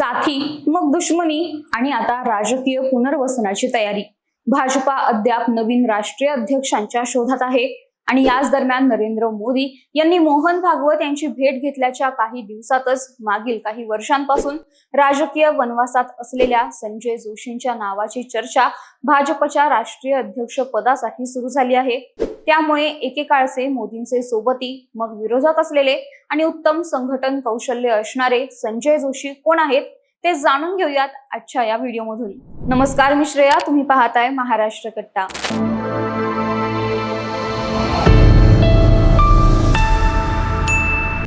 साथी मग दुश्मनी आणि आता राजकीय पुनर्वसनाची तयारी. भाजपा अद्याप नवीन राष्ट्रीय अध्यक्षांच्या शोधात आहे आणि याच दरम्यान नरेंद्र मोदी यांनी मोहन भागवत यांची भेट घेतल्याच्या काही दिवसातच मागील काही वर्षांपासून राजकीय वनवासात असलेल्या संजय जोशींच्या नावाची चर्चा भाजपच्या राष्ट्रीय अध्यक्ष पदासाठी सुरू झाली आहे. त्यामुळे एकेकाळचे मोदींचे सोबती मग विरोधक असलेले आणि उत्तम संघटन कौशल्य असणारे संजय जोशी कोण आहेत ते जाणून घेऊयात आजच्या या व्हिडिओमधून. नमस्कार मी श्रेया. तुम्ही पाहताय महाराष्ट्र कट्टा.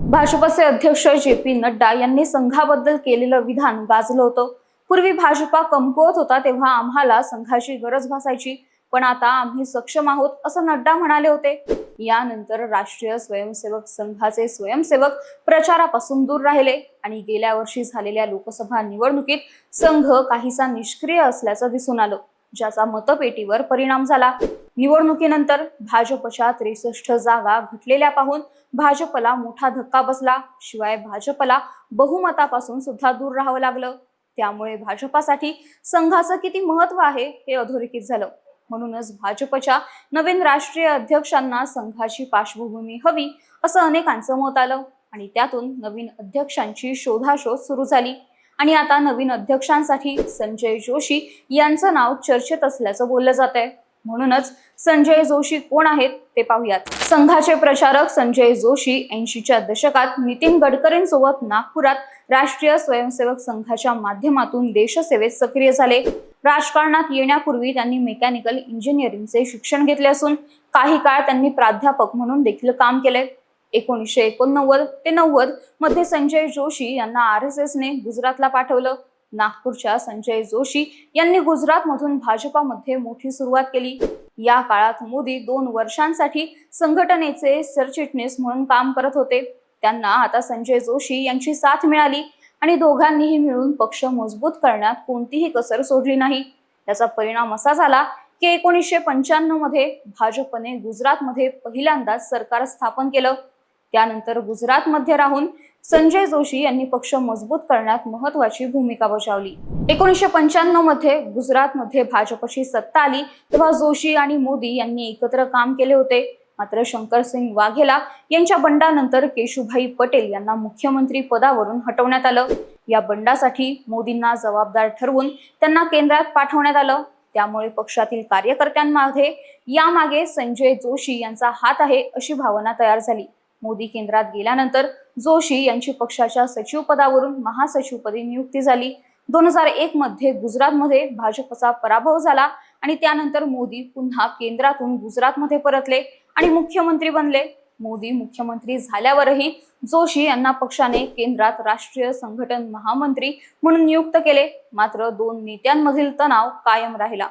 भाजपचे अध्यक्ष जे पी नड्डा यांनी संघाबद्दल केलेलं विधान गाजलं होतं. पूर्वी भाजपा कमकुवत होता तेव्हा आम्हाला संघाची गरज भासायची. पण आता आम्ही सक्षम आहोत असं नड्डा म्हणाले होते. यानंतर राष्ट्रीय स्वयंसेवक संघाचे स्वयंसेवक प्रचारापासून दूर राहिले आणि गेल्या वर्षी झालेल्या लोकसभा निवडणुकीत संघ काहीसा निष्क्रिय असल्याचं दिसून आलं ज्याचा मतपेटीवर परिणाम झाला. निवडणुकीनंतर भाजपच्या त्रेसष्ट जागा घटलेल्या पाहून भाजपला मोठा धक्का बसला. शिवाय भाजपला बहुमतापासून सुद्धा दूर राहावं लागलं. त्यामुळे भाजपासाठी संघाचं किती महत्त्व आहे हे अधोरेखित झालं. म्हणूनच भाजपच्या नवीन राष्ट्रीय अध्यक्षांना संघाची पार्श्वभूमी हवी असं अनेकांचं मत आलं. आणि त्यातून नवीन अध्यक्षांची शोधाशोध सुरू झाली. आणि आता नवीन अध्यक्षांसाठी संजय जोशी यांचं नाव चर्चेत असल्याचं बोललं जात आहे म्हणूनच संजय जोशी कोण आहेत ते पाहूयात. संघाचे प्रचारक संजय जोशी ऐंशीच्या दशकात नितीन गडकरींसोबत नागपुरात राष्ट्रीय स्वयंसेवक संघाच्या माध्यमातून देशसेवेत सक्रिय झाले. राजकारणात येण्यापूर्वी त्यांनी मेकॅनिकल इंजिनिअरिंगचे शिक्षण घेतले असून काही काळ त्यांनी प्राध्यापक म्हणून देखील काम केले. एकोणीसशे एकोणनव्वद ते नव्वदमध्ये संजय जोशी यांना आर एस एसने गुजरातला पाठवलं. नागपूरच्या संजय जोशी यांनी गुजरातमधून भाजपामध्ये मोठी सुरुवात केली. या काळात मोदी दोन वर्षांसाठी संघटनेचे सरचिटणीस म्हणून काम करत होते. त्यांना आता संजय जोशी यांची साथ मिळाली आणि दोघांनीही मिळून पक्ष मजबूत करण्यात कोणतीही कसर सोडली नाही. त्याचा परिणाम असा झाला की एकोणीसशे पंच्याण्णवमध्ये भाजपने गुजरातमध्ये पहिल्यांदाच सरकार स्थापन केलं. त्यानंतर गुजरातमध्ये राहून संजय जोशी यांनी पक्ष मजबूत करण्यात महत्वाची भूमिका बजावली. एकोणीसशे पंच्याण्णवमध्ये गुजरातमध्ये भाजपची सत्ता आली तेव्हा जोशी आणि मोदी यांनी एकत्र काम केले होते. मात्र शंकरसिंग वाघेला यांच्या बंडानंतर केशुभाई पटेल यांना मुख्यमंत्री पदावरून हटवण्यात आलं. या बंडासाठी मोदींना जबाबदार ठरवून त्यांना केंद्रात पाठवण्यात आलं. त्यामुळे पक्षातील कार्यकर्त्यांमध्ये यामागे संजय जोशी यांचा हात आहे अशी भावना तयार झाली. मोदी केंद्रात गेल्यानंतर जोशी यांची पक्षाच्या सचिव पदावरून महासचिवपदी नियुक्ती झाली. दोन हजार एक मध्ये गुजरातमध्ये भाजपचा पराभव झाला आणि त्यानंतर मोदी पुन्हा केंद्रातून गुजरातमध्ये परतले आणि मुख्यमंत्री बनले. मोदी मुख्यमंत्री झाल्यावरही जोशी यांना पक्षाने केंद्रात राष्ट्रीय संघटन महामंत्री म्हणून नियुक्त केले. मात्र दोन नेत्यांमधील तणाव कायम राहिला.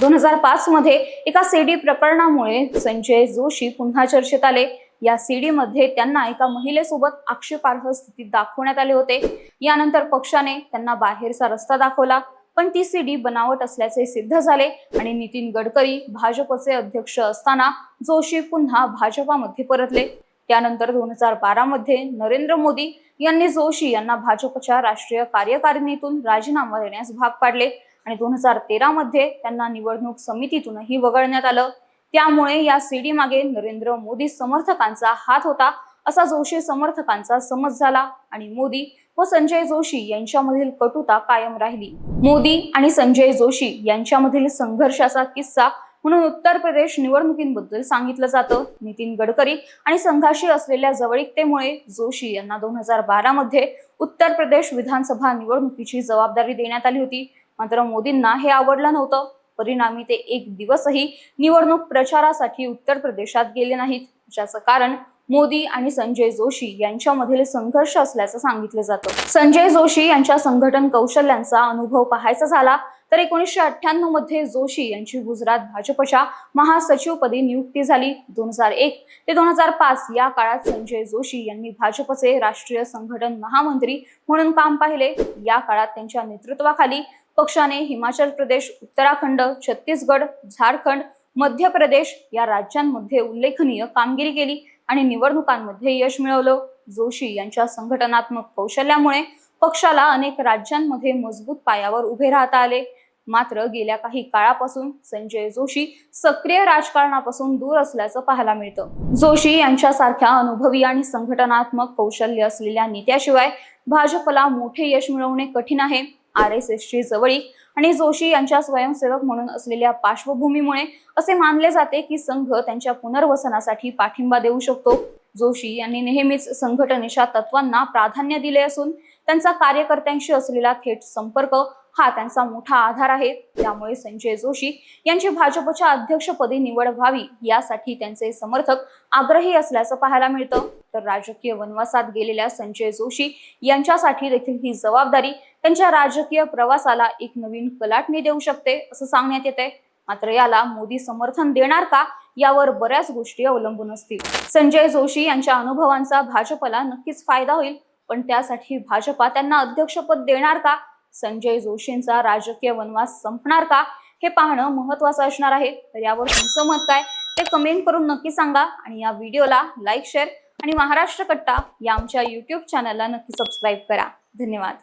दोन हजार पाच मध्ये एका सीडी प्रकरणामुळे संजय जोशी पुन्हा चर्चेत आले. या सीडीमध्ये त्यांना एका महिलेसोबत आक्षेपार्ह स्थितीत दाखवण्यात आले होते. यानंतर पक्षाने त्यांना बाहेरचा रस्ता दाखवला पण ती सीडी बनावट असल्याचे सिद्ध झाले आणि नितीन गडकरी भाजपचे अध्यक्ष असताना जोशी पुन्हा भाजपामध्ये परतले. त्यानंतर दोन हजार बारा मध्ये नरेंद्र मोदी यांनी जोशी यांना भाजपच्या राष्ट्रीय कार्यकारिणीतून राजीनामा देण्यास भाग पाडले आणि दोन हजार तेरा मध्ये त्यांना निवडणूक समितीतूनही वगळण्यात आलं. त्यामुळे या सीडी मागे नरेंद्र मोदी समर्थकांचा हात होता असा जोशी समर्थकांचा समज झाला आणि मोदी व संजय जोशी यांच्यामधील कटुता कायम राहिली. मोदी आणि संजय जोशी यांच्यामधील संघर्षाचा किस्सा म्हणून उत्तर प्रदेश निवडणुकींबद्दल सांगितलं जातं. नितीन गडकरी आणि संघाशी असलेल्या जवळिकतेमुळे जोशी यांना दोन हजार बारा मध्ये उत्तर प्रदेश विधानसभा निवडणुकीची जबाबदारी देण्यात आली होती. मात्र मोदींना हे आवडलं नव्हतं. परिणामी ते एक दिवसही निवडणूक प्रचारासाठी उत्तर प्रदेशात गेले नाहीत. ज्याचं कारण मोदी आणि संजय जोशी यांच्यामधील संघर्ष असल्याचं सांगितलं जातं. संजय जोशी यांच्या संघटन कौशल्यांचा अनुभव पाहायचा झाला तर एकोणीसशे अठ्ठ्याण्णवमध्ये जोशी यांची गुजरात भाजपच्या महासचिवपदी नियुक्ती झाली. दोन हजार एक ते दोन हजार पाच या काळात संजय जोशी यांनी भाजपचे राष्ट्रीय संघटन महामंत्री म्हणून काम पाहिले. या काळात त्यांच्या नेतृत्वाखाली पक्षाने हिमाचल प्रदेश उत्तराखंड छत्तीसगड झारखंड मध्य प्रदेश या राज्यांमध्ये उल्लेखनीय कामगिरी केली आणि निवडणुकांमध्ये यश मिळवलं. जोशी यांच्या संघटनात्मक कौशल्यामुळे पक्षाला अनेक राज्यांमध्ये मजबूत पायावर उभे राहता आले. मात्र गेल्या काही काळापासून संजय जोशी सक्रिय राजकारणापासून दूर असल्याचं पाहायला मिळतं. जोशी यांच्यासारख्या अनुभवी आणि संघटनात्मक कौशल्य असलेल्या नेत्याशिवाय भाजपला मोठे यश मिळवणे कठीण आहे. आर एस एसची जवळीक आणि जोशी यांच्या स्वयंसेवक म्हणून असलेल्या पार्श्वभूमीमुळे असे मानले जाते की संघ त्यांच्या पुनर्वसनासाठी पाठिंबा देऊ शकतो. जोशी यांनी नेहमीच संघटनेच्या तत्वांना प्राधान्य दिले असून त्यांचा कार्यकर्त्यांशी असलेला थेट संपर्क हा त्यांचा मोठा आधार आहे. त्यामुळे संजय जोशी यांची भाजपच्या अध्यक्षपदी निवड व्हावी यासाठी त्यांचे समर्थक आग्रही असल्याचं पाहायला मिळतं. तर राजकीय वनवासात गेलेल्या संजय जोशी यांच्यासाठी देखील ही जबाबदारी त्यांच्या राजकीय प्रवासाला एक नवीन कलाटणी देऊ शकते असं सांगण्यात येते मात्र याला मोदी समर्थन देणार का यावर बऱ्याच गोष्टी अवलंबून असतील. संजय जोशी यांच्या अनुभवांचा भाजपला नक्कीच फायदा होईल पण त्यासाठी भाजपा त्यांना अध्यक्षपद देणार का? संजय जोशींचा राजकीय वनवास संपणार का? हे पाहणं महत्वाचं असणार आहे. तर यावर तुमचं मत काय? ते कमेंट करून नक्की सांगा आणि या व्हिडिओला लाईक शेअर आणि महाराष्ट्र कट्टा या आमच्या यूट्यूब चॅनलला नक्की सबस्क्राईब करा. धन्यवाद.